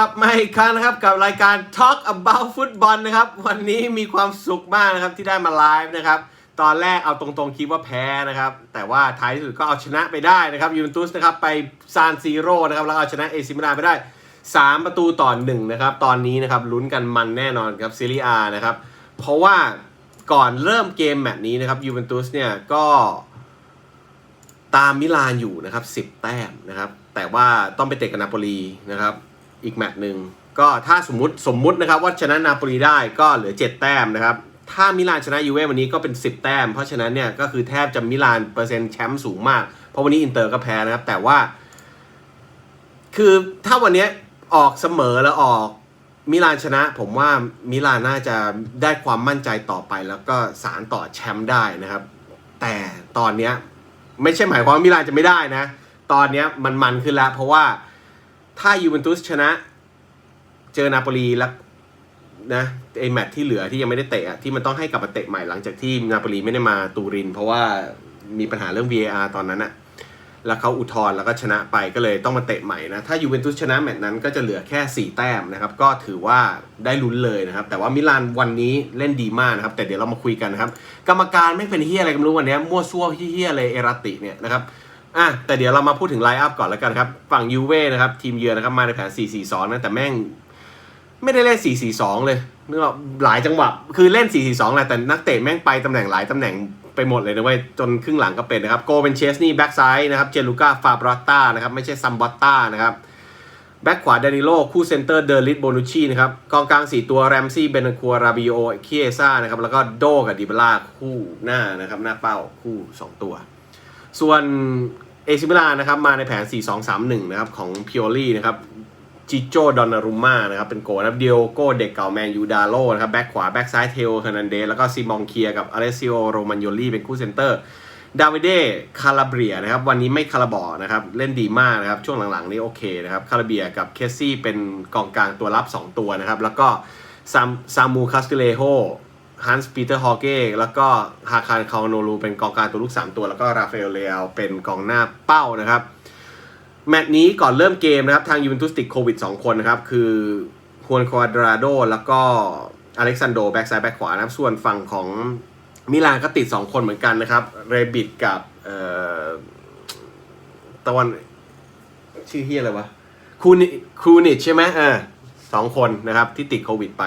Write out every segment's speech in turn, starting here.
กลับมาอีกครั้งนะครับกับรายการ Talk about Football นะครับ วันนี้มีความสุขมากนะครับที่ได้มาไลฟ์นะครับ ตอนแรกเอาตรงๆคิดว่าแพ้นะครับ แต่ว่าท้ายที่สุดก็เอาชนะไปได้นะครับยูเวนตุสนะครับไปซานซีโร่นะครับแล้วเอาชนะเอซิมิลานไปได้ 3 ประตูต่อหนึ่งนะครับ ตอนนี้นะครับลุ้นกันมันแน่นอนครับซีรีอานะครับ เพราะว่าก่อนเริ่มเกมแมตช์นี้นะครับยูเวนตุสเนี่ยก็ตามมิลานอยู่นะครับ10 แต้มนะครับ แต่ว่าต้องไปเตะกับนาโปลีนะครับ อีกแมตช์หนึ่งก็ถ้าสมมติสมมุตินะครับว่าชนะนาโปลีได้ก็เหลือ 7 แต้มนะครับ ถ้ามิลานชนะยูเว่วันนี้ก็เป็น 10 แต้ม เพราะฉะนั้นเนี่ยก็คือแทบจะมิลานเปอร์เซ็นต์แชมป์สูงมาก เพราะวันนี้อินเตอร์ก็แพ้นะครับ แต่ว่า คือถ้าวันนี้ออกเสมอแล้วออกมิลานชนะ ผมว่ามิลานน่าจะได้ความมั่นใจต่อไป แล้วก็สารต่อแชมป์ได้นะครับ แต่ตอนเนี้ยไม่ใช่หมายความว่ามิลานจะไม่ได้นะ ตอนเนี้ยมันมันขึ้นแล้วเพราะว่า ถ้ายูเวนตุสชนะ เจอนาโปลีแล้วนะไอแมตที่เหลือที่ยังไม่ได้เตะที่มันต้องให้กลับมาเตะใหม่หลังจากที่นาโปลีไม่ได้มาตูริน เพราะว่ามีปัญหาเรื่อง VAR ตอนนั้นอะแล้วเขาอุทธรณ์แล้วก็ชนะไปก็เลยต้องมาเตะใหม่นะ ถ้ายูเวนตุสชนะแมตช์นั้นก็จะเหลือแค่ 4 แต้มนะครับ ก็ถือว่าได้ลุ้นเลยนะครับ แต่ว่ามิลานวันนี้เล่นดีมากนะครับ แต่เดี๋ยวเรามาคุยกันนะครับ กรรมการไม่เป็นเฮียอะไรก็ไม่รู้วันนี้มั่วซั่วเฮียอะไรเอรติเนี่ยนะครับ อะแต่เดี๋ยวเรามาพูดถึงไลน์อัพก่อนแล้วกันครับ ฝั่งยูเว่นะครับ ทีมเยือนนะครับ มาในแผน 4-4-2 นะ แต่แม่งไม่ได้เล่น 4-4-2 เลยนึกว่าหลายจังหวะ คือเล่น 4-4-2 แหละแต่นักเตะแม่งไปตำแหน่งหลายตำแหน่งไปหมดเลยนะเว้ยจนครึ่งหลังก็เป็นนะครับ โกเป็นเชสนี่แบ็กซ้ายนะครับเจลูก้าฟาบรอตต้านะครับ ไม่ใช่ซัมบอตต้านะครับแบ็กขวาเดนิโลคู่เซนเตอร์เดอริสโบนุชีนะครับกองกลาง 4 ตัวแรมซี่เบนคัวราบิโอเคียซ่านะครับแล้วก็โดกับดิบล่าคู่หน้านะครับหน้าเป้าคู่ 2 ตัว ส่วนเอซิมิลานนะครับมาในแผน 4-2-3-1 นะครับของพิโอลี่นะครับจิโจดอนนารุม่านะครับเป็นโกนะครับเดียโก้เด็กเก่าแมนยูดาโลนะครับแบ็กขวาแบ็กซ้ายเทโอเฮนันเดสแล้วก็ซีมองเคียกับอเลซิโอโรมันโยลี่เป็นคู่เซนเตอร์ดาวิเดคาราเบียนะครับวันนี้ไม่คาราบอนะครับเล่นดีมากนะครับช่วงหลังๆ นี่โอเคนะครับคาราเบียกับเคสซี่เป็นกองกลางตัวรับ 2 ตัวนะครับแล้วก็ซามซามูคาสติเลโฮ ฮันส์ปีเตอร์ฮอเก้แล้วก็ฮาคารคาโนลูเป็นกองกลางตัวลูก 3 ตัว แล้วก็ราฟาเอลเลลเป็นกองหน้าเป้านะครับ แมตช์นี้ก่อนเริ่มเกมนะครับ ทางยูเวนตุสติดโควิด 2 คนนะครับ คือฮวนควาดราโดแล้วก็อเล็กซานโดแบ็กซ้ายแบ็กขวานะครับ ส่วนฝั่งของมิลานก็ติด 2 คนเหมือนกันนะครับ เรบิดกับตะวันชื่อเฮียอะไรวะคูนิคูนิชใช่ไหมเออสองคนนะครับที่ติดโควิดไป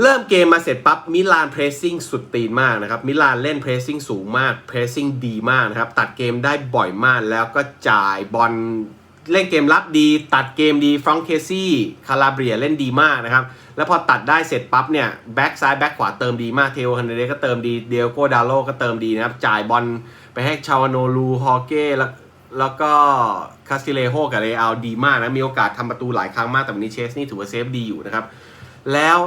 เริ่มเกมมาเสร็จปั๊บมิลานเพรสซิ่งสุดตีนมากนะครับ มิลานเล่นเพรสซิ่งสูงมากเพรสซิ่งดีมากนะครับ ตัดเกมได้บ่อยมากแล้วก็จ่ายบอลเล่นเกมรับดี ตัดเกมดีฟรองเคซี่คาราเบียเล่นดีมากนะครับ แล้วพอตัดได้เสร็จปั๊บเนี่ยแบ็กซ้ายแบ็กขวาเติมดีมากเทโอฮันเดเดก็เติมดีเดียโกดาโลก็เติมดีนะครับ จ่ายบอลไปให้ชาวโนลูฮอเก้แล้วแล้วก็คาสติเลโฮกับเรอัลดีมากนะมีโอกาสทำประตูหลายครั้งมากแต่วันนี้เชสนี่ถือว่าเซฟดีอยู่นะครับแล้ว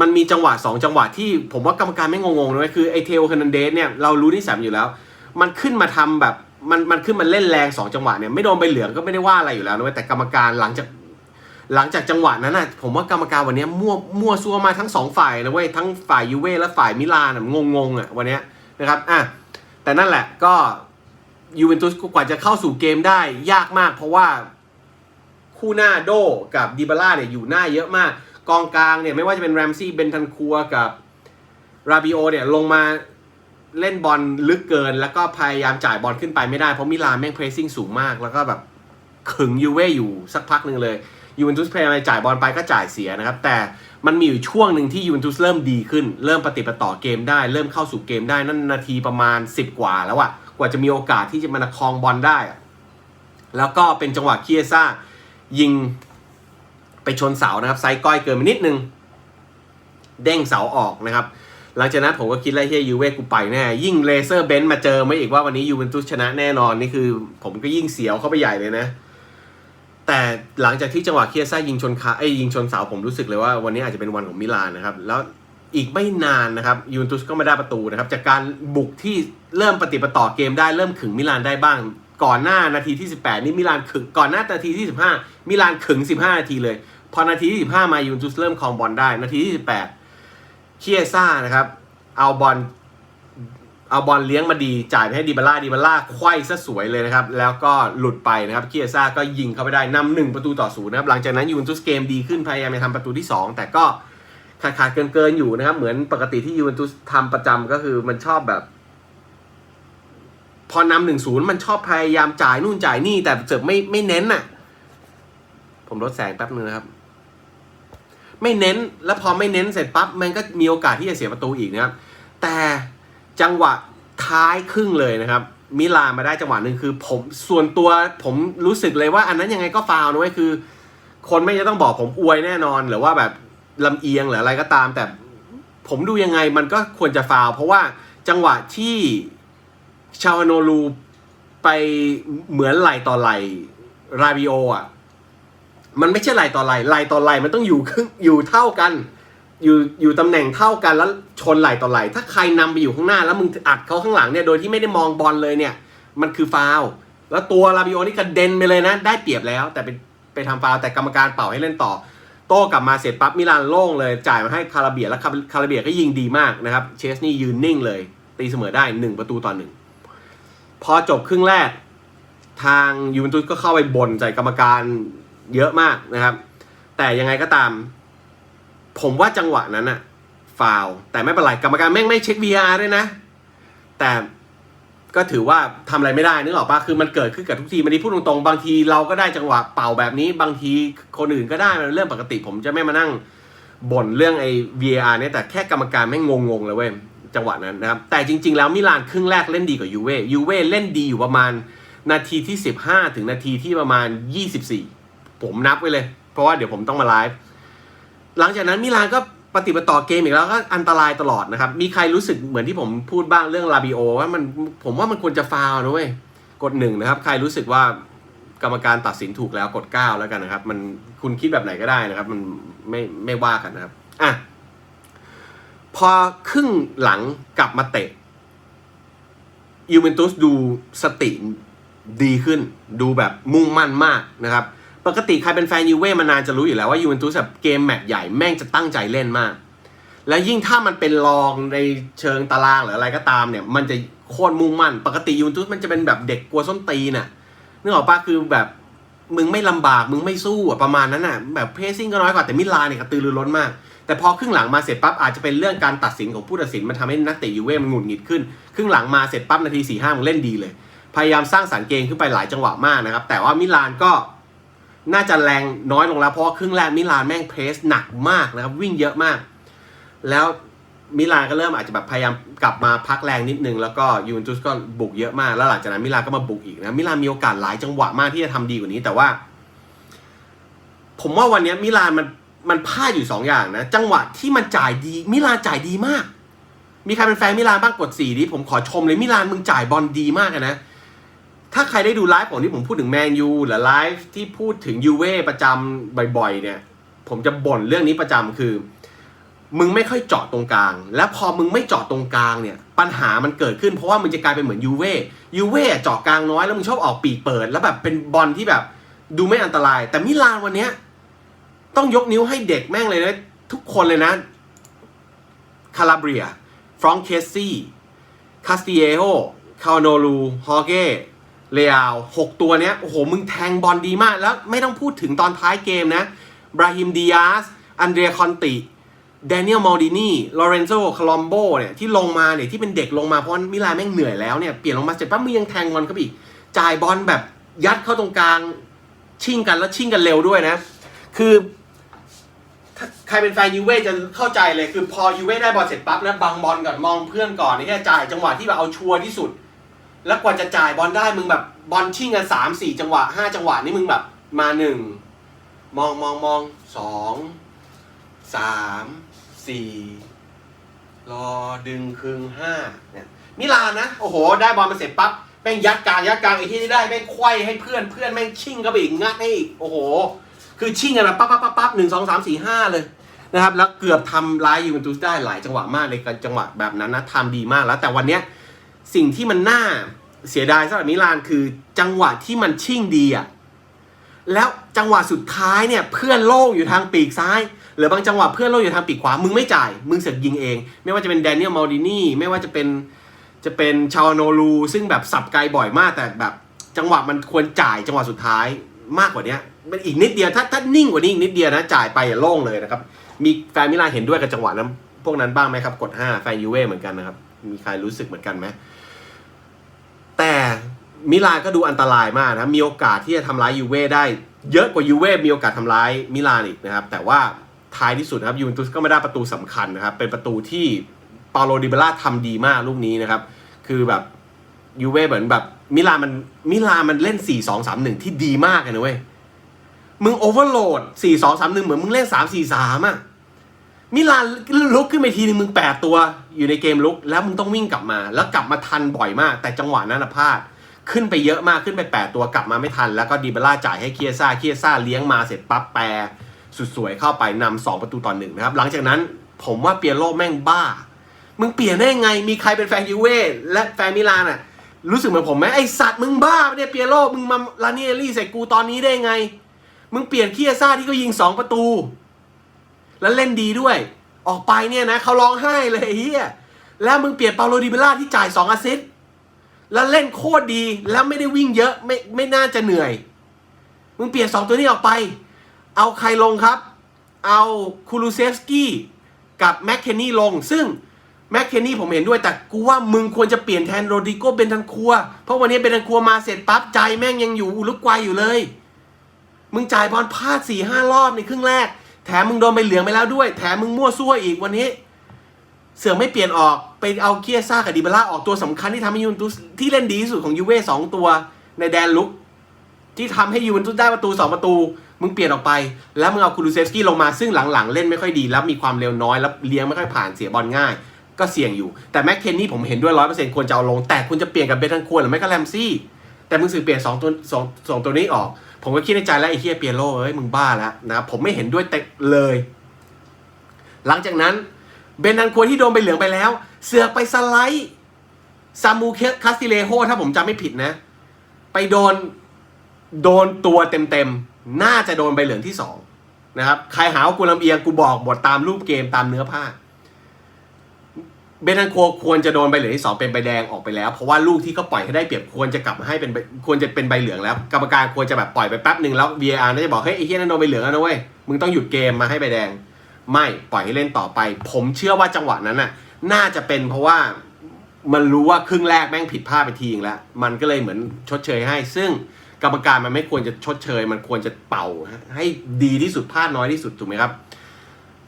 มันมีจังหวะ 2 จังหวะที่ผมว่ากรรมการไม่งงๆนะคือไอเทโอเฮนันเดสเนี่ยเรารู้นิสัยมันอยู่แล้ว มันขึ้นมาทำแบบมันมันขึ้นมาเล่นแรง 2 จังหวะเนี่ยไม่โดนใบเหลืองก็ไม่ได้ว่าอะไรอยู่แล้วนะเว้แต่กรรมการหลังจากหลังจากจังหวะนั้นน่ะผมว่ากรรมการวันนี้มั่วมั่วซัวมาทั้งสองฝ่ายนะเว้ยทั้งฝ่ายยูเว่และฝ่ายมิลานอะงงอะวันนี้นะครับอะแต่นั่นแหละก็ยูเวนตุสกว่าจะเข้าสู่เกมได้ยากมาก เพราะว่าคู่หน้าโดกับดิบาร่าเนี่ยอยู่หน้าเยอะมาก กองกลางเนี่ยไม่ว่าจะเป็นแรมซี่เบนทันคัวกับราบิโอเนี่ยลงมาเล่นบอลลึกเกิน แล้วก็พยายามจ่ายบอลขึ้นไปไม่ได้ เพราะมิลานแม่งเพรสซิ่งสูงมาก แล้วก็แบบขึงยูเว่อยู่สักพักหนึ่งเลยยูเวนตุสพยายามจ่ายบอลไปก็จ่ายเสียนะครับ แต่มันมีอยู่ช่วงหนึ่งที่ยูเวนตุสเริ่มดีขึ้น เริ่มปฏิปต่อเกมได้ เริ่มเข้าสู่เกมได้นั่นนาทีประมาณ 10 กว่าแล้วอะกว่าจะมีโอกาสที่จะมาครองบอลได้ แล้วก็เป็นจังหวะเคียซ่ายิง ไปชนเสานะครับไซก้อยเกินไปนิดนึง เด้งเสาออกนะครับ หลังจากนั้นผมก็คิดแล้วเฮียยูเว่กูไปแน่ ยิ่งเลเซอร์เบนซ์มาเจอมาอีกว่าวันนี้ยูเวนตุสชนะแน่นอนนี่คือ ผมก็ยิ่งเสียวเข้าไปใหญ่เลยนะ แต่หลังจากที่จังหวะเคียซ่ายิงชนคาไอ้ยิงชนเสาผมรู้สึกเลยว่าวันนี้อาจจะเป็นวันของมิลานนะครับ แล้วอีกไม่นานนะครับยูเวนตุสก็ไม่ได้ประตูนะครับ จากการบุกที่เริ่มปฏิปต่อเกมได้เริ่มขึงมิลานได้บ้าง ก่อนหน้านาทีที่ 18 นี่มิลานขึงก่อนหน้านาทีที่ 15 มิลานขึง 15 นาทีเลย พอนาทีที่15 มายูนตุสเริ่มครองบอลได้ นาทีที่ 18เคียซ่านะครับ เอาบอลเอาบอลเลี้ยงมาดีจ่ายไปให้ดิบาร่าดิบาร่าไขว้ซะสวยเลยนะครับ แล้วก็หลุดไปนะครับเคียซ่าก็ยิงเข้าไปได้นำหนึ่งประตูต่อศูนย์นะครับ หลังจากนั้นยูเวนตุสเกมดีขึ้นพยายามจะทำประตูที่ 2 แต่ก็ขาดขาดเกินเกินๆอยู่นะครับ เหมือนปกติที่ยูเวนตุสทำประจำก็คือมันชอบแบบ พอนำหนึ่งศูนย์มันชอบพยายามจ่ายนู่นจ่ายนี่แต่เสิร์ฟไม่ไม่เน้นน่ะ ผมลดแสงแป๊บนึงนะครับ ไม่เน้นแล้วพอไม่เน้นเสร็จปั๊บมันก็มีโอกาสที่จะเสียประตูอีกนะครับ แต่จังหวะท้ายครึ่งเลยนะครับ มิลานมาได้จังหวะหนึ่งคือผมส่วนตัวผมรู้สึกเลยว่าอันนั้นยังไงก็ฟาวล์นะเว้ยคือ คนไม่จะต้องบอกผมอวยแน่นอน หรือว่าแบบลำเอียงหรืออะไรก็ตาม แต่ผมดูยังไงมันก็ควรจะฟาวล์เพราะว่าจังหวะที่ ชาวโนลูไปเหมือนไหลต่อไหลราบิโออะ มันไม่ใช่ไหลต่อไหลไหลต่อไหลมันต้องอยู่ครึ่งอยู่เท่ากัน อยู่อยู่ตำแหน่งเท่ากันแล้วชนไหลต่อไหล ถ้าใครนำไปอยู่ข้างหน้าแล้วมึงอัดเขาข้างหลังเนี่ยโดยที่ไม่ได้มองบอลเลยเนี่ย มันคือฟาวแล้วตัวลาบิโอนี่กระเด็นไปเลยนะ ได้เปรียบแล้ว แต่ไปไปทำฟาวแต่กรรมการเป่าให้เล่นต่อ โต้กลับมาเสร็จปั๊บมิลานโล่งเลย จ่ายมาให้คาราเบียแล้วคาราเบียก็ยิงดีมากนะครับ เชสนี่ยืนนิ่งเลย ตีเสมอได้หนึ่งประตูต่อหนึ่ง พอจบครึ่งแรก ทางยูเวนตุสก็เข้าไปบ่นใจกรรมการเยอะมากนะครับ แต่ยังไงก็ตาม ผมว่าจังหวะนั้นอะฟาวแต่ไม่เป็นไรกรรมการแม่งไม่เช็ค VR ด้วยนะ แต่ก็ถือว่าทำอะไรไม่ได้นึกออกปะคือมันเกิดขึ้นกับทุกทีมันนี้พูดตรงๆ บางทีเราก็ได้จังหวะเป่าแบบนี้ บางทีคนอื่นก็ได้มันเป็นเรื่องปกติ ผมจะไม่มานั่งบ่นเรื่องไอ้ VR เนี่ยแต่แค่กรรมการแม่งงงๆเลยเว้ย จังหวะนั้นนะครับ แต่จริง ๆ แล้วมิลานครึ่งแรกเล่นดีกว่ายูเว่ยูเว่เล่นดีอยู่ประมาณนาทีที่ 15 ถึงนาทีที่ประมาณ 24 ผมนับไว้เลย เพราะว่าเดี๋ยวผมต้องมาไลฟ์หลังจากนั้นมิลานก็ปฏิบัติต่อเกมอีกแล้วก็อันตรายตลอดนะครับ มีใครรู้สึกเหมือนที่ผมพูดบ้างเรื่องลาบิโอว่ามันผมว่ามันควรจะฟาวนะเว้ยกดหนึ่งนะครับ ใครรู้สึกว่ากรรมการตัดสินถูกแล้วกดเก้าแล้วกันนะครับ มันคุณคิดแบบไหนก็ได้นะครับ มันไม่ไม่ว่ากันนะครับอะ พอครึ่งหลังกลับมาเตะยูเวนตุสดูสติดีขึ้น ดูแบบมุ่งมั่นมากนะครับ ปกติใครเป็นแฟนยูเว่มานานจะรู้อยู่แล้วว่ายูเวนตุสแบบเกมแมตช์ใหญ่แม่งจะตั้งใจเล่นมาก และยิ่งถ้ามันเป็นรองในเชิงตารางหรืออะไรก็ตามเนี่ย มันจะโคตรมุ่งมั่น ปกติยูเวนตุสมันจะเป็นแบบเด็กกลัวส้นตีนน่ะนึกออกปะคือแบบมึงไม่ลำบากมึงไม่สู้อะประมาณนั้นน่ะแบบเพซซิ่งก็น้อยกว่าแต่มิลานเนี่ยกระตือรือร้นมาก แต่พอครึ่งหลังมาเสร็จปั๊บอาจจะเป็นเรื่องการตัดสินของผู้ตัดสินมันทำให้นักเตะยูเว่มันหงุดหงิดขึ้น ครึ่งหลังมาเสร็จปั๊บนาทีสี่ห้ามึงเล่นดีเลย พยายามสร้างสรรค์เกมขึ้นไปหลายจังหวะมากนะครับ แต่ว่ามิลานก็น่าจะแรงน้อยลงแล้วเพราะครึ่งแรกมิลานแม่งเพรสหนักมากนะครับวิ่งเยอะมาก แล้วมิลานก็เริ่มอาจจะแบบพยายามกลับมาพักแรงนิดนึงแล้วก็ยูเวนตุสก็บุกเยอะมากแล้วหลังจากนั้นมิลานก็มาบุกอีกนะมิลานมีโอกาสหลายจังหวะมากที่จะทำดีกว่านี้แต่ว่า ผมว่าวันนี้มิลานมัน มันพลาดอยู่สองอย่างนะ จังหวะที่มันจ่ายดี มิลานจ่ายดีมาก มีใครเป็นแฟนมิลานบ้างกดสี่ดิผมขอชมเลยมิลานมึงจ่ายบอลดีมากนะ ถ้าใครได้ดูไลฟ์ของที่ผมพูดถึงแมนยูหรือไลฟ์ที่พูดถึงยูเว่ประจำบ่อยๆ เนี่ย ผมจะบ่นเรื่องนี้ประจำคือ มึงไม่ค่อยเจาะตรงกลาง และพอมึงไม่เจาะตรงกลางเนี่ย ปัญหามันเกิดขึ้นเพราะว่ามึงจะกลายเป็นเหมือนยูเว่ยูเว่เจาะกลางน้อยแล้วมึงชอบออกปีกเปิด แล้วแบบเป็นบอลที่แบบ ดูไม่อันตราย แต่มิลานวันเนี้ย ต้องยกนิ้วให้เด็กแม่งเลยนะ ทุกคนเลยนะ คาลาเบีย ฟรองเคสซี่คาสติเอโฮคาโนลูฮอเก้เลอาลหกตัวเนี้ย โอ้โห มึงแทงบอลดีมาก แล้วไม่ต้องพูดถึงตอนท้ายเกมนะบราฮิมดิอาส อันเดรียคอนติแดเนียลมอลดินีลอเรนโซคลอมโบเนี่ยที่ลงมาเนี่ยที่เป็นเด็กลงมาเพราะมิลานแม่งเหนื่อยแล้วเนี่ย เปลี่ยนลงมาเสร็จปั๊บมึงยังแทงบอลเข้าไปอีก จ่ายบอลแบบยัดเข้าตรงกลาง ชิ่งกันแล้วชิ่งกันเร็วด้วยนะ คือ ใครเป็นแฟนยูเว่จะเข้าใจเลยคือพอยูเว่ได้บอลเสร็จปั๊บนะบังบอลก่อนมองเพื่อนก่อนนี่แค่จ่ายจังหวะที่แบบเอาชัวร์ที่สุด แล้วกว่าจะจ่ายบอลได้มึงแบบบอลชิ่งกันสามสี่จังหวะห้าจังหวะนี่มึงแบบมาหนึ่งมองมองมองสองสามสี่รอดึงคึงห้าเนี่ยมิลานนะ โอ้โห ได้บอลมาเสร็จปั๊บแม่งยัดกลางยัดกลางไอ้ที่ได้แม่งไขว้ให้เพื่อนเพื่อนแม่งชิ่งก็ไปอีกงัดให้อีกโอ้โห คือชิ่งกันแบบปั๊บปั๊บปั๊บปั๊บหนึ่งสองสามสี่ห้าเลยนะครับแล้วเกือบทำร้ายยูเวนตุสได้หลายจังหวะมากในการจังหวะแบบนั้นนะทำดีมากแล้ว แต่วันเนี้ยสิ่งที่มันน่าเสียดายสำหรับมิลานคือจังหวะที่มันชิ่งดีอะแล้วจังหวะสุดท้ายเนี่ยเพื่อนโล่งอยู่ทางปีกซ้ายหรือบางจังหวะเพื่อนโล่งอยู่ทางปีกขวามึงไม่จ่ายมึงเสกยิงเอง ไม่ว่าจะเป็นแดเนียลมาลดินี่ไม่ว่าจะเป็นจะเป็นชาวโนลูซึ่งแบบสับไกลบ่อยมากแต่แบบจังหวะมันควรจ่ายจังหวะสุดท้ายมากกว่านี้ มันอีกนิดเดียวถ้าถ้านิ่งกว่านี้อีกนิดเดียวนะจ่ายไปอย่าโล่งเลยนะครับ มีแฟนมิลานเห็นด้วยกับจังหวะนั้น พวกนั้นบ้างไหมครับ กด 5 แฟนยูเว่เหมือนกันนะครับ มีใครรู้สึกเหมือนกันไหมแต่มิลานก็ดูอันตรายมากนะมีโอกาสที่จะทำร้ายยูเว่ได้ เยอะกว่ายูเว่มีโอกาสทำร้ายมิลานอีกนะครับ แต่ว่าท้ายที่สุดนะครับยูเวนตุสก็ไม่ได้ประตูสำคัญนะครับ เป็นประตูที่ปาโลดิเบล่าทำดีมากลูกนี้นะครับ คือแบบยูเว่เหมือนแบบมิลานมันมิลานมันเล่น 4 2 3 1 ที่ดีมากเลยนะเว้ย มึงโอเวอร์โหลด4 2 3 1เหมือนมึงเล่น3 4 3อะมิลานลุกขึ้นไปทีนึงมึง8ตัวอยู่ในเกมลุก แล้วมึงต้องวิ่งกลับมา แล้วกลับมาทันบ่อยมาก แต่จังหวะนั้นนะพลาด ขึ้นไปเยอะมากขึ้นไป8ตัวกลับมาไม่ทัน แล้วก็ดีเบล่าจ่ายให้เคียซ่าเคียซ่าเลี้ยงมาเสร็จปั๊บแปรสุดสวยเข้าไปนำสองประตูต่อหนึ่งนะครับ หลังจากนั้นผมว่าเปียโรแม่งบ้า มึงเปลี่ยนได้ไง มีใครเป็นแฟนยูเว่และแฟนมิลานอะ รู้สึกเหมือนผมไหมไอสัตว์มึงบ้าเนี่ยเปียโรมึงมาลาเนียรี่ใส่กูตอนนี้ได้ไง มึงเปลี่ยนเคียซ่าที่ก็ยิงสองประตู แล้วเล่นดีด้วย ออกไปเนี่ยนะเขาร้องไห้เลยเฮียแล้วมึงเปลี่ยนเปาโลดิเบล่าที่จ่ายสองอสซิสต์แล้วเล่นโคตรดีแล้วไม่ได้วิ่งเยอะไม่ไม่น่าจะเหนื่อย มึงเปลี่ยนสองตัวนี้ออกไป เอาใครลงครับ เอาคูลูเซฟสกี้กับแมคเคนนี่ลง ซึ่งแมคเคนนี่ผมเห็นด้วย แต่กูว่ามึงควรจะเปลี่ยนแทนโรดิโกเบนทันคัว เพราะวันนี้เบนทันคัวมาเสร็จปั๊บใจแม่งยังอยู่อุลุกวัยอยู่เลย มึงจ่ายบอลพลาดสี่ห้ารอบในครึ่งแรก แถมมึงโดนใบเหลืองไปแล้วด้วย แถมมึงมั่วซั่วอีกวันนี้ เสือไม่เปลี่ยนออกไปเอาเคียซ่ากับดิบาร่าออกตัวสำคัญที่ทำให้ยูเวนตุสที่เล่นดีที่สุดของยูเว่สองตัวในแดนลุก ที่ทำให้ยูเวนตุสได้ประตูสองประตู มึงเปลี่ยนออกไป แล้วมึงเอาคูลูเซฟสกี้ลงมาซึ่งหลังๆ เล่นไม่ค่อยดีแล้วมีความเร็วน้อยแล้วเลี้ยงไม่ค่อยผ่านเสียบอลง่าย ก็เสี่ยงอยู่แต่แม็กเคนนี่ผมเห็นด้วยร้อยเปอร์เซ็นต์ควรจะเอาลงแต่คุณจะเปลี่ยนกับเบนทันควรหรือไม่ก็แรมซี่แต่มึงสื่อเปลี่ยนสองตัวสองสองตัวนี้ออก ผมก็คิดในใจแล้วไอ้เฮียเปียโรเอ้ยมึงบ้าแล้วนะผมไม่เห็นด้วยเต็เลย หลังจากนั้นเบนทันควรที่โดนใบเหลืองไปแล้ว เสือไปสไลด์ซามูเคคาสติเลโฮถ้าผมจำไม่ผิดนะ ไปโดนโดนตัวเต็มๆ น่าจะโดนใบเหลืองที่สองนะครับ ใครหาว่ากูลำเอียงกูบอกบทตามรูปเกมตามเนื้อผ้า เบนทันโคควรจะโดนใบเหลืองที่สองเป็นใบแดงออกไปแล้ว เพราะว่าลูกที่เขาปล่อยให้ได้เปรียบควรจะกลับมาให้เป็นควรจะเป็นใบเหลืองแล้ว กรรมการควรจะแบบปล่อยไปแป๊บหนึ่งแล้ว VAR น่าจะบอกเฮ้ยไอ้เฮียนั่นโดนใบเหลืองแล้วนะเว้ยมึงต้องหยุดเกมมาให้ใบแดง ไม่ปล่อยให้เล่นต่อไป ผมเชื่อว่าจังหวะนั้นน่ะ น่าจะเป็นเพราะว่ามันรู้ว่าครึ่งแรกแม่งผิดพลาดไปทีนึงแล้ว มันก็เลยเหมือนชดเชยให้ ซึ่งกรรมการมันไม่ควรจะชดเชย มันควรจะเป่าให้ดีที่สุดพลาดน้อยที่สุดถูกไหมครับ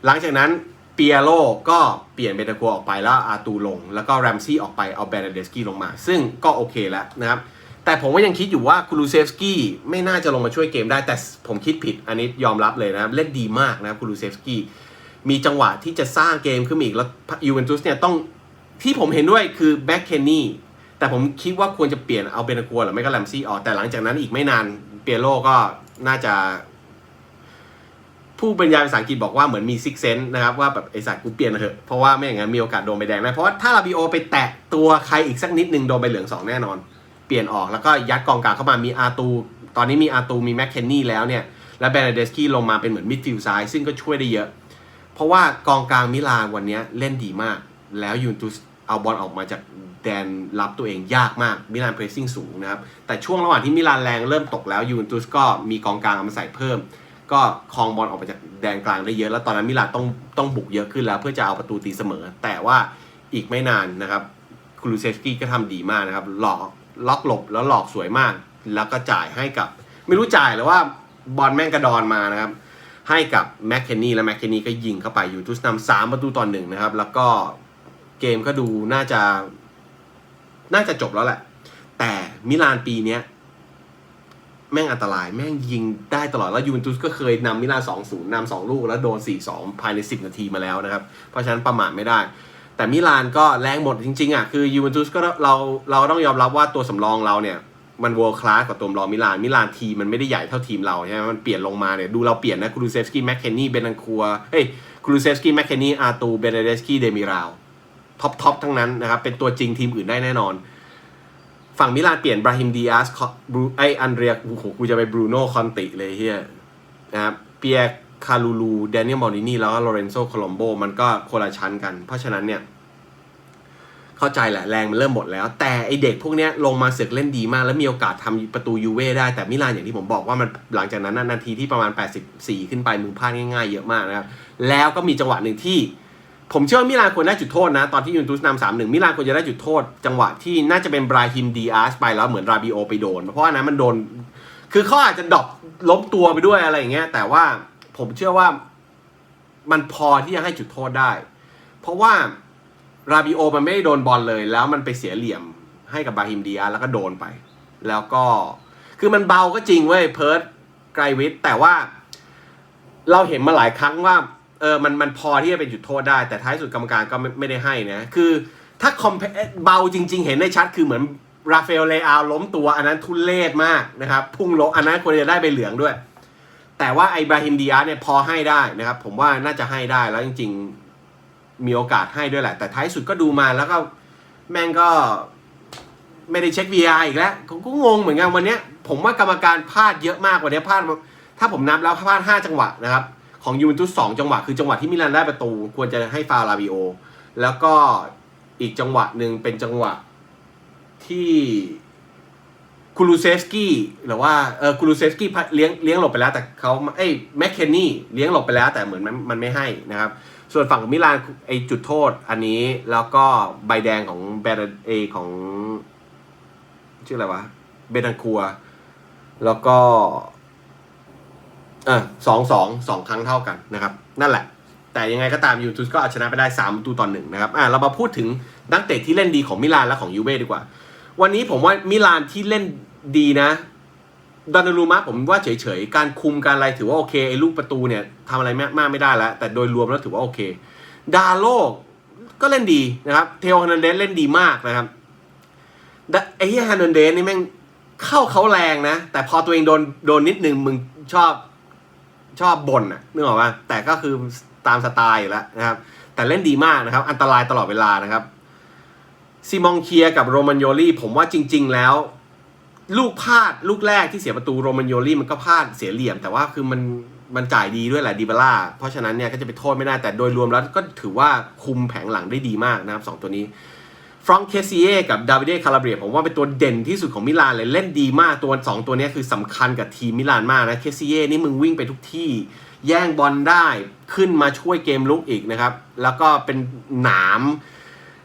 หลังจากนั้น เปียโรก็เปลี่ยนเบตากัวออกไปแล้วอาตูลง แล้วก็แรมซี่ออกไปเอาแบรนเดสกี้ลงมา ซึ่งก็โอเคแล้วนะครับ แต่ผมก็ยังคิดอยู่ว่าคูลูเซฟสกี้ไม่น่าจะลงมาช่วยเกมได้ แต่ผมคิดผิดอันนี้ยอมรับเลยนะครับ เล่นดีมากนะครับคูลูเซฟสกี้มีจังหวะที่จะสร้างเกมขึ้นมาอีก แล้วยูเวนตุสเนี่ยต้องที่ผมเห็นด้วยคือแบ็คเคนนี่แต่ผมคิดว่าควรจะเปลี่ยนเอาเบนากัวหรือไม่ก็แรมซี่ออกแต่หลังจากนั้นอีกไม่นานเปียโรก็น่าจะ ผู้บรรยายภาษาอังกฤษบอกว่าเหมือนมีซิกเซนนะครับว่าแบบไอสัตว์กูเปลี่ยนเถอะเพราะว่าไม่อย่างนั้นมีโอกาสโดนใบแดงได้เพราะว่าถ้าลาบิโอไปแตะตัวใครอีกสักนิดนึงโดนใบเหลืองสองแน่นอน เปลี่ยนออกแล้วก็ยัดกองกลางเข้ามามีอาตู ตอนนี้มีอาตูมีแมคเคนนี่แล้วเนี่ยแล้วแบรเดสกี้ลงมาเป็นเหมือนมิดฟิลด์ซ้ายซึ่งก็ช่วยได้เยอะ เพราะว่ากองกลางมิลานวันนี้เล่นดีมาก แล้วยูนตุสเอาบอลออกมาจากแดนรับตัวเองยากมากมิลานเพรสซิ่งสูงนะครับแต่ช่วงระหว่างที่มิลานแรงเริ่มตกแล้วยูนตุสก็มีกองกลางเอามาใส่เพิ่ม ก็คลองบอลออกมาจากแดนกลางได้เยอะ แล้วตอนนั้นมิลานต้องต้องบุกเยอะขึ้นแล้ว เพื่อจะเอาประตูตีเสมอ แต่ว่าอีกไม่นานนะครับคูลูเซฟสกี้ก็ทำดีมากนะครับหลอกล็อกหลบแล้วหลอกสวยมาก แล้วก็จ่ายให้กับ ไม่รู้จ่ายหรือว่าบอลแม่งกระดอนมานะครับ ให้กับแมคเคนนี่และแมคเคนนี่ก็ยิงเข้าไปอยู่ทูสนำสามประตูต่อหนึ่งนะครับ แล้วก็เกมก็ดูน่าจะ น่าจะจบแล้วแหละ แต่มิลานปีเนี้ย แม่งอันตราย แม่งยิงได้ตลอด แล้วยูเวนตุสก็เคยนำมิลานสองศูนย์นำสองลูกแล้วโดนสี่สองภายในสิบนาทีมาแล้วนะครับ เพราะฉะนั้นประมาทไม่ได้ แต่มิลานก็แรงหมดจริงๆอะคือยูเวนตุสก็เราเราต้องยอมรับว่าตัวสำรองเราเนี่ยมันเวิร์คลาสกว่าตัวสำรองมิลาน มิลานทีมมันไม่ได้ใหญ่เท่าทีมเราใช่ไหมมันเปลี่ยนลงมาเนี่ย ดูเราเปลี่ยนนะคูลูเซฟสกี้แมคเคนนี่ เบนันคัว เฮ้ยคูลูเซฟสกี้แมคเคนนี่ อาตู เบเนเดสกี้ เดมิราว ท็อปท็อปทั้งนั้นนะครับ เป็นตัวจริงทีมอื่นได้แน่นอน ฝั่งมิลานเปลี่ยนบราฮิมดีอาสบรูไออันเรียโอ้โหกูจะไปบรูโน่คอนติเลยเฮียนะครับเปียคาลูลูแดเนียลมอรินีแล้วก็โลเรนโซโคลอมโบมันก็คนละชั้นกัน เพราะฉะนั้นเนี่ย เข้าใจแหละแรงมันเริ่มหมดแล้ว แต่ไอเด็กพวกเนี้ยลงมาเสือกเล่นดีมาก แล้วมีโอกาสทำประตูยูเว่ได้แต่มิลานอย่างที่ผมบอกว่ามันหลังจากนั้นนะนาทีที่ประมาณ 84 ขึ้นไปมึงพลาดง่ายๆเยอะมากนะครับแล้วก็มีจังหวะหนึ่งที่ ผมเชื่อว่ามิลานควรได้จุดโทษนะ ตอนที่ยูนตุสนำสามหนึ่งมิลานควรจะได้จุดโทษ จังหวะที่น่าจะเป็นบราฮิมดีอาร์สไปแล้วเหมือนราบิโอไปโดน เพราะว่านั้นมันโดน คือเขาอาจจะดรอปล้มตัวไปด้วยอะไรอย่างเงี้ย แต่ว่าผมเชื่อว่ามันพอที่จะให้จุดโทษได้ เพราะว่าราบิโอมันไม่ได้โดนบอลเลย แล้วมันไปเสียเหลี่ยมให้กับบราฮิมดีอาร์แล้วก็โดนไป แล้วก็คือมันเบาก็จริงเว้ยเพิร์ดไกรวิทแต่ว่า เราเห็นมาหลายครั้งว่า เออมันมันพอที่จะเป็นจุดโทษได้ แต่ท้ายสุดกรรมการก็ไม่ไม่ได้ให้นะ คือถ้าคอมเพเบาจริง ๆ เห็นได้ชัดคือเหมือนราฟาเอลเลอาล้มตัว อันนั้นทุเลศมากนะครับ พุ่งลงอันนั้นควรจะได้ใบเหลืองด้วย แต่ว่าไอบราฮิมดีอาร์เนี่ยพอให้ได้นะครับ ผมว่าน่าจะให้ได้แล้วจริง ๆ มีโอกาสให้ด้วยแหละ แต่ท้ายสุดก็ดูมาแล้วก็แม่งก็ไม่ได้เช็ค VR อีกแล้วผมก็งงเหมือนกันวันนี้ผมว่ากรรมการพลาดเยอะมากวันนี้พลาด ถ้าผมนับแล้วพลาดห้าจังหวะนะครับ ของยูเวนตุสสองจังหวะคือจังหวะที่มิลานได้ประตู ควรจะให้ฟาลาบิโอ แล้วก็อีกจังหวะหนึ่งเป็นจังหวะที่คูลูเซฟสกี้หรือว่าเออคูลูเซฟสกี้เลี้ยงเลี้ยงหลบไปแล้ว แต่เขาเอ้ยแมคเคนนี่เลี้ยงหลบไปแล้ว แต่เหมือนมันมันไม่ให้นะครับ ส่วนฝั่งของมิลานไอจุดโทษอันนี้แล้วก็ใบแดงของแบรเอของ ชื่ออะไรวะเบนันคัว แล้วก็ เออสองสองสองครั้งเท่ากันนะครับ นั่นแหละ แต่ยังไงก็ตามยูทูสก็เอาชนะไปได้3ประตูต่อหนึ่งนะครับอ่าเรามาพูดถึงนักเตะที่เล่นดีของมิลานและของยูเว่ดีกว่า วันนี้ผมว่ามิลานที่เล่นดีนะดอนนารูมะผมว่าเฉยๆ การคุมการอะไรถือว่าโอเคไอ้ลูกประตูเนี่ยทำอะไรมากไม่ได้แล้ว แต่โดยรวมแล้วถือว่าโอเค ดาโลก็เล่นดีนะครับ เทโอฮันนันเดสเล่นดีมากนะครับไอ้ที่ฮันนันเดสนี่แม่งเข้าเขาแรงนะ แต่พอตัวเองโดนโดนนิดนึงมึงชอบ ชอบบ่นอะนึกออกป่ะแต่ก็คือตามสไตล์อยู่แล้วนะครับ แต่เล่นดีมากนะครับ อันตรายตลอดเวลานะครับซิมองเคียกับโรมันโยลี่ผมว่าจริง ๆ แล้ว ลูกพลาดลูกแรกที่เสียประตูโรมันโยลี่มันก็พลาดเสียเหลี่ยม แต่ว่าคือมันมันจ่ายดีด้วยแหละดีบาร่าเพราะฉะนั้นเนี่ยก็จะไปโทษไม่ได้แต่โดยรวมแล้วก็ถือว่าคุมแผงหลังได้ดีมากนะครับสองตัวนี้ ฟรองเคซีเอกับดาวิเดคาราเบียผมว่าเป็นตัวเด่นที่สุดของมิลานเลยเล่นดีมากตัวสองตัวนี้คือสำคัญกับทีมมิลานมากนะเคซีเอนี่มึงวิ่งไปทุกที่ แย่งบอลได้ขึ้นมาช่วยเกมลุกอีกนะครับ แล้วก็เป็นหนาม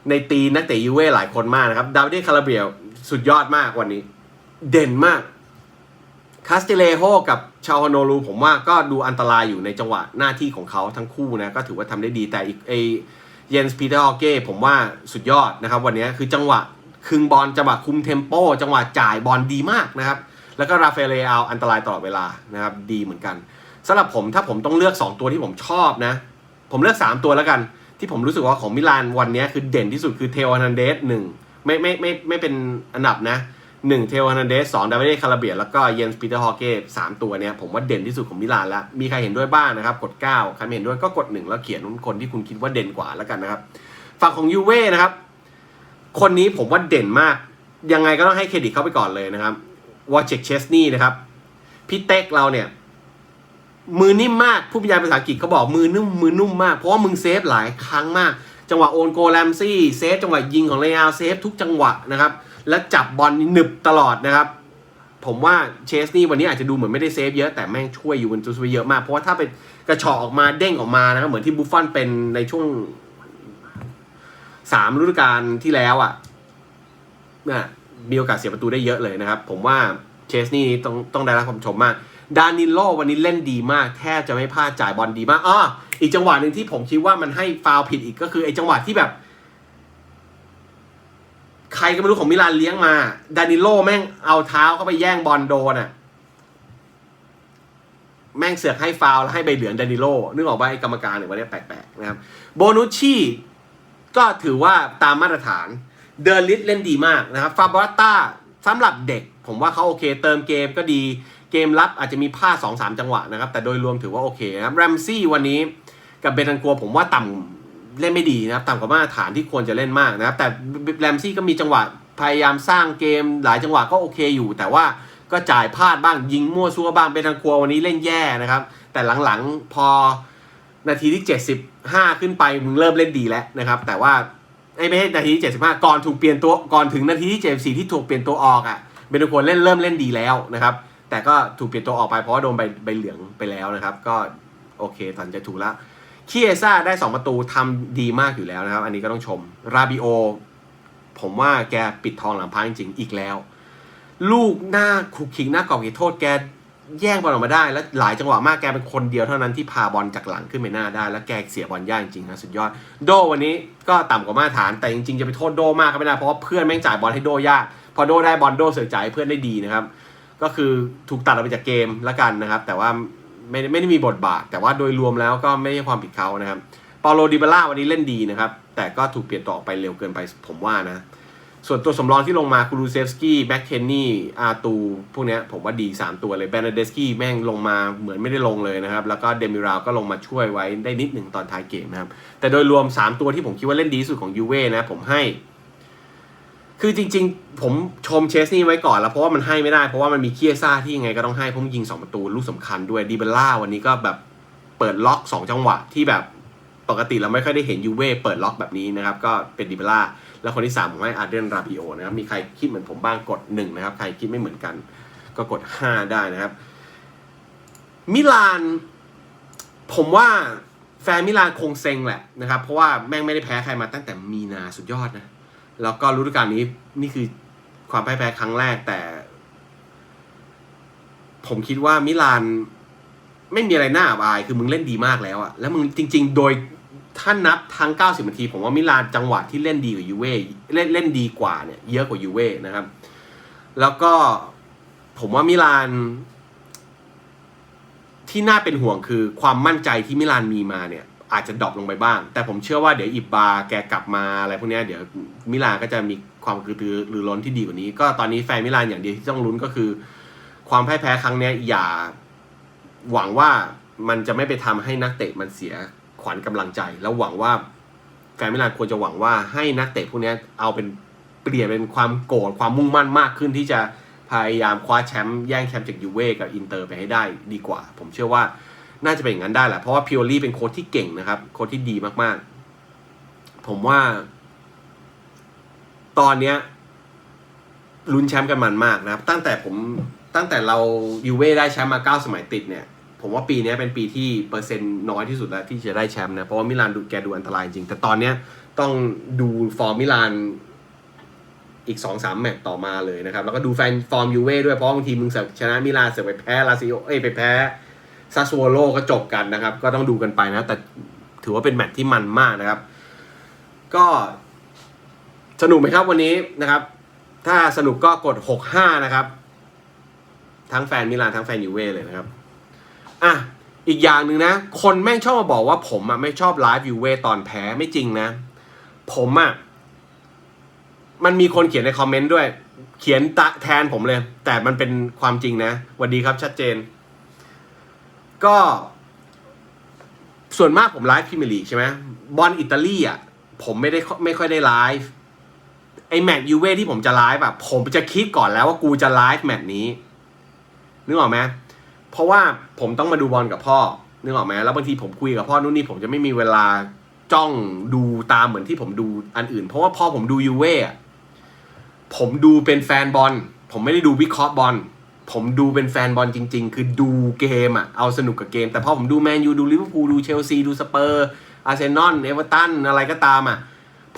ในตีนักเตะยูเว่หลายคนมากนะครับดาวิเดคาราเบียสุดยอดมากวันนี้ เด่นมากคาสเตเลโฮกับชาวฮานโนลูผมว่าก็ดูอันตรายอยู่ในจังหวะหน้าที่ของเขาทั้งคู่นะก็ถือว่าทำได้ดีแต่อีกไอ เยนส์ปีเตอร์ฮอเก้ผมว่าสุดยอดนะครับ วันนี้คือจังหวะคึงบอลจังหวะคุมเทมโป จังหวะจ่ายบอลดีมากนะครับ แล้วก็ราฟาเอลเอาอันตรายตลอดเวลานะครับ ดีเหมือนกันสำหรับผมถ้าผมต้องเลือก 2 ตัวที่ผมชอบนะ ผมเลือก 3 ตัวแล้วกัน ที่ผมรู้สึกว่าของมิลานวันนี้คือเด่นที่สุดคือเทโอฮันเดสหนึ่งไม่ไม่ไม่ไม่เป็นอันดับนะ หนึ่งเทโอฮันเดสสองดาวิดคาราเบียแล้วก็เยนส์ปีเตอร์ฮอเก้สามตัวเนี้ยผมว่าเด่นที่สุดของมิลานแล้ว มีใครเห็นด้วยบ้างนะครับ กด 9 ใครไม่เห็นด้วยก็กด 1 แล้วเขียนคนที่คุณคิดว่าเด่นกว่าแล้วกันนะครับ ฝั่งของยูเว่นะครับ คนนี้ผมว่าเด่นมาก ยังไงก็ต้องให้เครดิตเขาไปก่อนเลยนะครับวอเชกเชสนี่นะครับพี่เต็กเราเนี่ย มือนิ่มมากผู้บรรยายภาษาอังกฤษเขาบอกมือนุ่มมือนุ่มมากเพราะว่ามึงเซฟหลายครั้งมาก จังหวะโอนโกแลมซี่เซฟจังหวะยิงของเรอัลเซฟทุกจังหวะนะครับ และจับบอลหนึบตลอดนะครับ ผมว่าเชสนี่วันนี้อาจจะดูเหมือนไม่ได้เซฟเยอะแต่แม่งช่วยอยูเวนตุสไว้เยอะมาก เพราะว่าถ้าเป็นกระชอกออกมาเด้งออกมานะครับเหมือนที่บุฟฟอนเป็นในช่วงสามฤดูกาลที่แล้วอะน่ะมีโอกาสเสียประตูได้เยอะเลยนะครับ ผมว่าเชสนี่ต้องต้องได้รับความชมมาก ดานิโลวันนี้เล่นดีมาก แทบจะไม่พลาดจ่ายบอลดีมากอ้ออีกจังหวะหนึ่งที่ผมคิดว่ามันให้ฟาวผิดอีกก็คือไอ้จังหวะที่แบบ ใครก็ไม่รู้ของมิลานเลี้ยงมา ดานิโลแม่งเอาเท้าเข้าไปแย่งบอลโดนอะแม่งเสือกให้ฟาวแล้วให้ใบเหลืองดานิโลนึกออกว่าไอ้กรรมการเนี่ยวันนี้แปลกๆนะครับ โบนุชชีก็ถือว่าตามมาตรฐาน เดินลิสเล่นดีมากนะครับ ฟาบอตต้าสำหรับเด็ก ผมว่าเขาโอเค เติมเกมก็ดี เกมรับอาจจะมีพลาดสองสามจังหวะนะครับ แต่โดยรวมถือว่าโอเคนะครับแรมซี่วันนี้กับเบตันกัวผมว่าต่ำเล่นไม่ดีนะครับต่ำกว่ามาตรฐานที่ควรจะเล่นมากนะครับ แต่แรมซี่ก็มีจังหวะพยายามสร้างเกมหลายจังหวะก็โอเคอยู่ แต่ว่าก็จ่ายพลาดบ้างยิงมั่วซั่วบ้างเบตันกัววันนี้เล่นแย่นะครับ แต่หลังๆพอนาทีที่ 75 ขึ้นไปมึงเริ่มเล่นดีแล้วนะครับ แต่ว่าไอ้ไม่ใช่นาทีที่ 75 ก่อนถูกเปลี่ยนตัวก่อนถึงนาทีที่ 74 ที่ถูกเปลี่ยนตัวออกอะเบนโควเล่นเริ่มเล่นดีแล้วนะครับ แต่ก็ถูกเปลี่ยนตัวออกไปเพราะว่าโดนใบใบเหลืองไปแล้วนะครับ ก็โอเคตัดสินใจถูกล้วคีเอซ่าได้ 2 ประตูทำดีมากอยู่แล้วนะครับ อันนี้ก็ต้องชม ราบิโอ ผมว่าแกปิดทองหลังพักจริงๆอีกแล้ว ลูกหน้าคุกคิงหน้ากรอบเขตโทษแกแย่งบอลออกมาได้ แล้วหลายจังหวะมากแกเป็นคนเดียวเท่านั้นที่พาบอลจากหลังขึ้นไปหน้าได้ แล้วแกเสียบอลยากจริงนะสุดยอด โดวันนี้ก็ต่ำกว่ามาตรฐานแต่จริงๆจะไปโทษโดมากก็ไม่ได้เพราะว่าเพื่อนแม่งจ่ายบอลให้โดยาก พอโดได้บอลโดเสียจ่ายให้เพื่อนได้ดีนะครับ ก็คือถูกตัดออกไปจากเกมละกันนะครับ แต่ว่าไม่ได้ไม่ได้มีบทบาท แต่ว่าโดยรวมแล้วก็ไม่ใช่ความผิดเขานะครับเปาโลดิบาล่าวันนี้เล่นดีนะครับ แต่ก็ถูกเปลี่ยนตัวออกไปเร็วเกินไปผมว่านะ ส่วนตัวสำรองที่ลงมาคูรูเซฟสกี้แบ็คเคนนี่อาตูพวกนี้ผมว่าดี 3 ตัวเลยแบนเดสกี้แม่งลงมาเหมือนไม่ได้ลงเลยนะครับ แล้วก็เดมิราวก็ลงมาช่วยไว้ได้นิดหนึ่งตอนท้ายเกมนะครับ แต่โดยรวม 3 ตัวที่ผมคิดว่าเล่นดีสุดของยูเว่นะผมให้ คือจริง ๆ ผมชมเชสนี่ไว้ก่อนแล้ว เพราะว่ามันให้ไม่ได้เพราะว่ามันมีเคียซ่าที่ยังไงก็ต้องให้เพราะมันยิง 2 ประตูลูกสำคัญด้วยดีเบล่าวันนี้ก็แบบเปิดล็อก 2 จังหวะที่แบบปกติเราไม่ค่อยได้เห็นยูเว่เปิดล็อกแบบนี้นะครับ ก็เป็นดีเบลล่าแล้วคนที่3ผมให้อาร์เดนราบิโอนะครับ มีใครคิดเหมือนผมบ้างกด 1 นะครับ ใครคิดไม่เหมือนกัน ก็กด 5 ได้นะครับ มิลาน ผมว่าแฟนมิลานคงเซ็งแหละนะครับ เพราะว่าแม่งไม่ได้แพ้ใครมาตั้งแต่มีนาสุดยอดนะ แล้วก็ฤดูกาลนี้นี่คือความพ่ายแพ้ครั้งแรกแต่ ผมคิดว่ามิลานไม่มีอะไรน่าอับอาย คือมึงเล่นดีมากแล้วอะแล้วมึงจริง ๆ โดยถ้านับทั้ง 90 นาที ผมว่ามิลานจังหวะที่เล่นดีกว่ายูเว่เล่นเล่นดีกว่าเนี่ยเยอะกว่ายูเว่นะครับ แล้วก็ผมว่ามิลาน ที่น่าเป็นห่วงคือความมั่นใจที่มิลานมีมาเนี่ย อาจจะดรอปลงไปบ้าง แต่ผมเชื่อว่าเดี๋ยวอิบบาแกกลับมาอะไรพวกนี้เดี๋ยวมิลานก็จะมีความกระตือรือร้นที่ดีกว่านี้ ก็ตอนนี้แฟนมิลานอย่างเดียวที่ต้องลุ้นก็คือ ความพ่ายแพ้ครั้งนี้อย่าหวังว่ามันจะไม่ไปทำให้นักเตะมันเสียขวัญกำลังใจ แล้วหวังว่าแฟนมิลานควรจะหวังว่าให้นักเตะพวกนี้เอาเป็นเปลี่ยนเป็นความโกรธความมุ่งมั่นมากขึ้นที่จะพยายามคว้าแชมป์แย่งแชมป์จากยูเว่กับอินเตอร์ไปให้ได้ดีกว่า ผมเชื่อว่า น่าจะเป็นอย่างนั้นได้แหละเพราะว่าพิโอลี่เป็นโค้ชที่เก่งนะครับโค้ชที่ดีมากๆ ผมว่า ตอนเนี้ยลุ้นแชมป์กันมันมากนะครับ ตั้งแต่ผมตั้งแต่เรายูเว่ได้แชมป์มาเก้าสมัยติดเนี่ย ผมว่าปีนี้เป็นปีที่เปอร์เซ็นต์น้อยที่สุดแล้วที่จะได้แชมป์นะเพราะว่ามิลานดูแกดูอันตรายจริง แต่ตอนเนี้ยต้องดูฟอร์มมิลานอีกสองสามแมตช์ต่อมาเลยนะครับ แล้วก็ดูแฟนฟอร์มยูเว่ด้วยเพราะบางทีมึงเสชนะมิลานเสือกไปแพ้ลาซิโอเอ้ยไปแพ้ ซาสโวโลก็จบกันนะครับ ก็ต้องดูกันไปนะ แต่ถือว่าเป็นแมตช์ที่มันมากนะครับ ก็สนุกไหมครับวันนี้นะครับ ถ้าสนุกก็กด 65 นะครับ ทั้งแฟนมิลานทั้งแฟนยูเว่เลยนะครับ อะ อีกอย่างหนึ่งนะ คนแม่งชอบมาบอกว่าผมอะไม่ชอบไลฟ์ยูเว่ตอนแพ้ไม่จริงนะ ผมอะมันมีคนเขียนในคอมเมนต์ด้วย เขียนตะแทนผมเลย แต่มันเป็นความจริงนะสวัสดีครับชัดเจน ก็ ส่วนมากผมไลฟ์พรีเมียร์ลีกใช่ไหมบอลอิตาลีอะผมไม่ได้ไม่ค่อยได้ไลฟ์ไอแมตช์ยูเว่ที่ผมจะไลฟ์แบบผมจะคิดก่อนแล้วว่ากูจะไลฟ์แมตช์นี้ นึกออกไหมเพราะว่าผมต้องมาดูบอลกับพ่อนึกออกไหมแล้วบางทีผมคุยกับพ่อนู่นนี่ผมจะไม่มีเวลาจ้องดูตามเหมือนที่ผมดูอันอื่น เพราะว่าพอผมดูยูเว่ผมดูเป็นแฟนบอลผมไม่ได้ดูวิเคราะห์บอล ผมดูเป็นแฟนบอลจริง ๆ คือดูเกมอะเอาสนุกกับเกม แต่พอผมดูแมนยูดูลิเวอร์พูลดูเชลซีดูสเปอร์อาร์เซนอลเอเวอร์ตันอะไรก็ตามอะ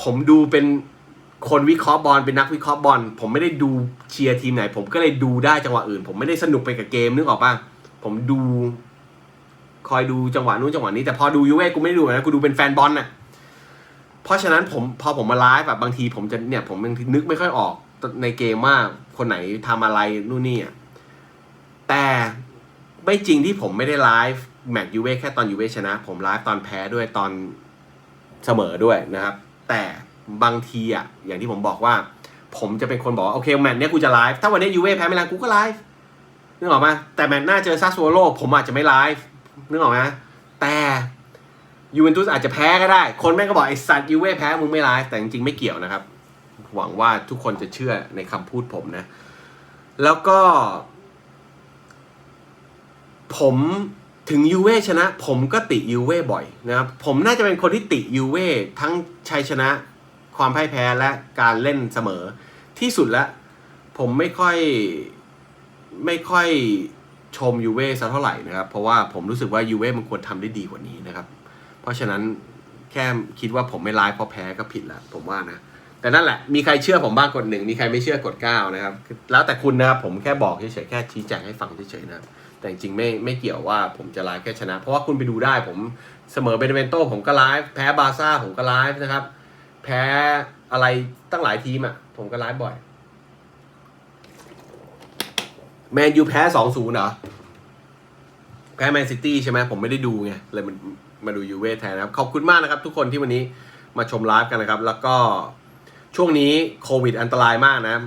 ผมดูเป็นคนวิเคราะห์บอลเป็นนักวิเคราะห์บอลผมไม่ได้ดูเชียร์ทีมไหน ผมก็เลยดูได้จังหวะอื่น ผมไม่ได้สนุกไปกับเกมนึกออกปะผมดู คอยดูจังหวะนู้นจังหวะนี้แต่พอดูยูเว่กูไม่ได้ดูนะกูดูเป็นแฟนบอลน่ะเพราะฉะนั้นผมพอผมมาไลฟ์แบบบางทีผมจะเนี่ยผมบางทีนึกไม่ค่อยออกในเกมว่าคนไหนทำอะไรนู่นนี่อะ แต่ไม่จริงที่ผมไม่ได้ไลฟ์แมตช์ยูเว่แค่ตอนยูเว่ชนะ ผมไลฟ์ตอนแพ้ด้วยตอนเสมอด้วยนะครับ แต่บางทีอะอย่างที่ผมบอกว่า ผมจะเป็นคนบอกว่าโอเคแมตช์เนี้ยกูจะไลฟ์ถ้าวันนี้ยูเว่แพ้มิลานกูก็ไลฟ์นึกออกไหมแต่แมตช์หน้าเจอซาสโวโลผมอาจจะไม่ไลฟ์นึกออกไหมแต่ยูเวนตุสอาจจะแพ้ก็ได้ คนแม่งก็บอกไอ้สัตว์ยูเว่แพ้มึงไม่ไลฟ์แต่จริงๆไม่เกี่ยวนะครับ หวังว่าทุกคนจะเชื่อในคำพูดผมนะ แล้วก็ ผมถึงยูเว่ชนะ ผมก็ติยูเว่บ่อยนะครับ ผมน่าจะเป็นคนที่ติยูเว่ทั้งชัยชนะ ความพ่ายแพ้และการเล่นเสมอที่สุดแล้ว ผมไม่ค่อยไม่ค่อยชมยูเว่สักเท่าไหร่นะครับ เพราะว่าผมรู้สึกว่ายูเว่มันควรทำได้ดีกว่านี้นะครับ เพราะฉะนั้นแค่คิดว่าผมไม่ไลฟ์เพราะแพ้ก็ผิดแล้วผมว่านะ แต่นั่นแหละมีใครเชื่อผมบ้างกดหนึ่งมีใครไม่เชื่อกดเก้านะครับ แล้วแต่คุณนะครับผมแค่บอกเฉยๆแค่ชี้แจงให้ฟังเฉยๆนะครับแต่จริงๆไม่ไม่เกี่ยวว่าผมจะไลฟ์แค่ชนะ เพราะว่าคุณไปดูได้ผมเสมอเบนเวนโตผมก็ไลฟ์แพ้บาซ่าผมก็ไลฟ์นะครับ แพ้อะไรตั้งหลายทีมอะผมก็ไลฟ์บ่อยแมนยูแพ้สองศูนย์เหรอ แพ้แมนซิตี้ใช่ไหมผมไม่ได้ดูไงเลยมันมาดูยูเว่แทนนะครับ ขอบคุณมากนะครับ ทุกคนที่วันนี้มาชมไลฟ์กันนะครับ แล้วก็ ช่วงนี้โควิดอันตรายมากนะ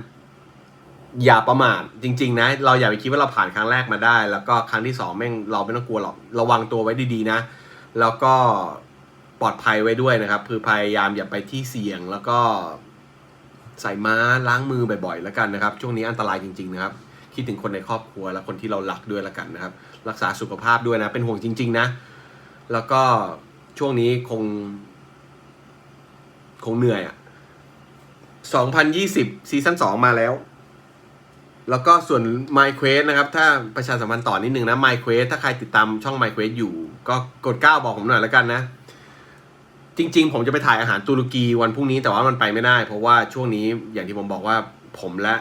อย่าประมาทจริง ๆ นะ เราอย่าไปคิดว่าเราผ่านครั้งแรกมาได้ แล้วก็ครั้งที่สองแม่งเราไม่ต้องกลัวหรอกระวังตัวไว้ดีๆนะ แล้วก็ปลอดภัยไว้ด้วยนะครับ คือพยายามอย่าไปที่เสี่ยงแล้วก็ใส่ม้าล้างมือบ่อยๆแล้วกันนะครับ ช่วงนี้อันตรายจริง ๆ นะครับ คิดถึงคนในครอบครัวและคนที่เรารักด้วยแล้วกันนะครับ รักษาสุขภาพด้วยนะ เป็นห่วงจริง ๆ นะ แล้วก็ช่วงนี้คง คงเหนื่อยอะ 2020 ซีซั่น2มาแล้ว แล้วก็ส่วน My Quest นะครับ ถ้าประชาสัมพันธ์ต่อนิดนึงนะ My Quest ถ้าใครติดตามช่อง My Quest อยู่ ก็กด 9 บอกผมหน่อยแล้วกันนะ จริง ๆ ผมจะไปถ่ายอาหารตุรกีวันพรุ่งนี้แต่ว่ามันไปไม่ได้ เพราะว่าช่วงนี้อย่างที่ผมบอกว่าผมและ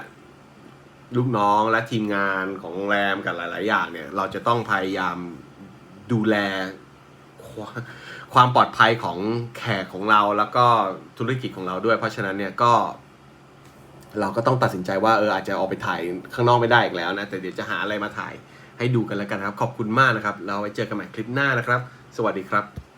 ลูกน้องและทีมงานของโรงแรมกับหลาย ๆ อย่างเนี่ย เราจะต้องพยายามดูแล ความปลอดภัยของแขกของเราแล้วก็ธุรกิจของเราด้วย เพราะฉะนั้นเนี่ยก็เราก็ต้องตัดสินใจว่าเอออาจจะออกไปถ่ายข้างนอกไม่ได้อีกแล้วนะแต่เดี๋ยวจะหาอะไรมาถ่ายให้ดูกันแล้วกันครับ ขอบคุณมากนะครับ เราไว้เจอกันใหม่คลิปหน้านะครับ สวัสดีครับ